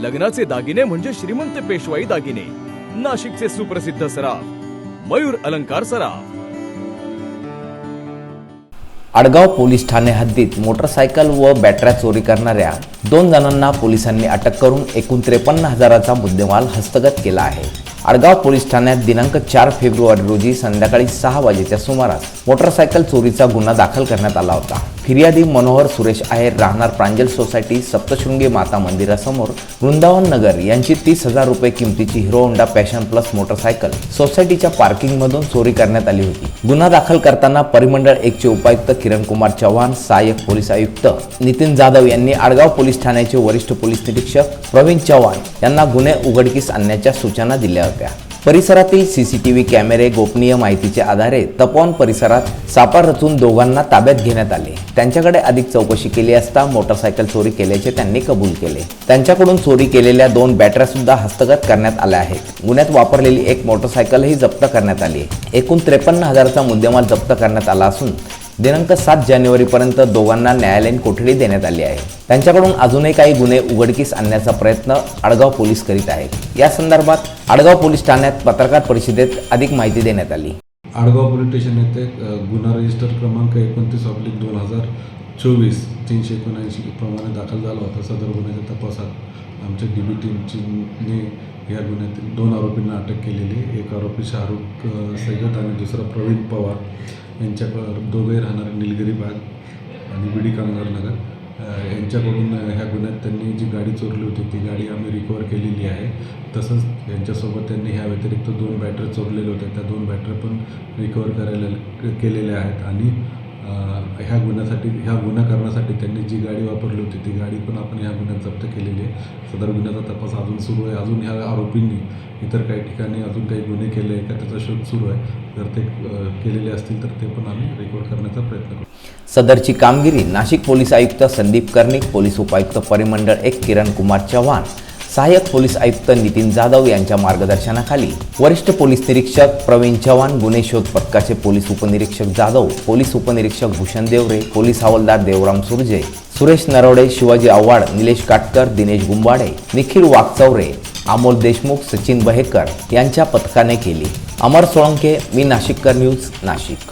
लग्नाचे दागिने म्हणजे श्रीमंत पेशवाई दागिने. नाशिकचे सुप्रसिद्ध सराफ मयूर अलंकार सराफ. आडगाव पोलीस ठाणे हद्दीत मोटरसायकल व बॅटऱ्या चोरी करणाऱ्या दोन जणांना पोलिसांनी अटक करून एकूण त्रेपन्न हजाराचा मुद्देमाल हस्तगत केला आहे. आडगाव पोलीस ठाण्यात दिनांक चार फेब्रुवारी रोजी संध्याकाळी सहा वाजेच्या सुमारास मोटरसायकल चोरीचा गुन्हा दाखल करण्यात आला होता. फिर्यादी मनोहर सुरेश आहेर राहणार प्रांजल सोसायटी सप्तशृंगी माता मंदिरासमोर. वृंदावन नगर यांची तीस हजार रुपये किमतीची Hero Honda Passion Plus motorcycle. सोसायटीच्या पार्किंगमधून चोरी करण्यात आली होती. गुन्हा दाखल करताना परिमंडळ एकचे उपायुक्त किरण कुमार चव्हाण सहाय्यक पोलीस आयुक्त नितीन जाधव यांनी आडगाव पोलीस ठाण्याचे वरिष्ठ पोलीस निरीक्षक प्रवीण चव्हाण यांना गुन्हे उघडकीस आणण्याच्या सूचना दिल्या होत्या. परिसरातील सी सी टी व्ही कॅमेरे गोपनीय माहितीच्या आधारे तपोवन परिसरात सापळ रचून दोघांना ताब्यात घेण्यात आले. त्यांच्याकडे अधिक चौकशी केली असता मोटरसायकल चोरी केल्याचे त्यांनी कबूल केले. त्यांच्याकडून चोरी केलेल्या दोन बॅटऱ्या सुद्धा हस्तगत करण्यात आल्या आहेत. गुन्ह्यात वापरलेली एक मोटरसायकलही जप्त करण्यात आली. एकूण त्रेपन्न हजाराचा मुद्देमाल जप्त करण्यात आला असून दिनांक सात जानेवारीपर्यंत दोघांना न्यायालयीन कोठडी देण्यात आली आहे. त्यांच्याकडून अजूनही काही गुन्हे उघडकीस आणण्याचा प्रयत्न आडगाव पोलीस करीत आहेत. या संदर्भात आडगाव पोलीस ठाण्यात पत्रकार परिषदेत अधिक माहिती देण्यात आली. आडगाव पोलीस स्टेशन येथे गुन्हा रजिस्टर क्रमांक एकोणतीस ऑब्लिक दोन हजार चोवीस तीनशे एकोणऐंशी प्रमाणे दाखल झाला होता. सदर गुन्ह्याच्या तपासात आमच्या डी बी टीमची या गुन्ह्यातील दोन आरोपींना अटक केलेली एक आरोपी शाहरुख सैगत सय्यद आणि दुसरा प्रवीण पवार. यांच्याकडं दोघे राहणारे निलगिरी बाग आणि बीडी कामगार नगर. यांच्याकडून ह्या गुन्ह्यात त्यांनी जी गाडी चोरली होती ती गाडी आम्ही रिकवर केलेली आहे. तसंच यांच्यासोबत त्यांनी ह्या व्यतिरिक्त दोन बॅटरी चोरलेल्या होत्या त्या दोन बॅटरी पण रिकवर करायला केलेल्या आहेत. आणि ह्या गुन्ह्यासाठी ह्या गुन्हा करण्यासाठी त्यांनी जी गाडी वापरली होती ती गाडी पण आपण ह्या गुन्ह्यात जप्त केलेली आहे. सदर गुन्ह्याचा तपास अजून सुरू आहे. अजून ह्या आरोपींनी इतर काही ठिकाणी अजून काही गुन्हे केले आहे का त्याचा शोध सुरू आहे. जर ते केलेले असतील तर ते पण आम्ही रेकॉर्ड करण्याचा प्रयत्न करू. सदरची कामगिरी नाशिक पोलीस आयुक्त संदीप कर्णिक पोलीस उपायुक्त परिमंडळ एक किरण कुमार चव्हाण सहाय्यक पोलीस आयुक्त नितीन जाधव यांच्या मार्गदर्शनाखाली वरिष्ठ पोलीस निरीक्षक प्रवीण चव्हाण गुन्हे शोध पथकाचे पोलीस उपनिरीक्षक जाधव पोलीस उपनिरीक्षक भूषण देवरे पोलीस हवालदार देवराम सुरजे सुरेश नरवडे शिवाजी आव्हाड निलेश काटकर दिनेश गुंबाडे निखिल वाघचौरे अमोल देशमुख सचिन बहेकर यांच्या पथकाने केली. अमर सोळंके मी नाशिककर न्यूज नाशिक.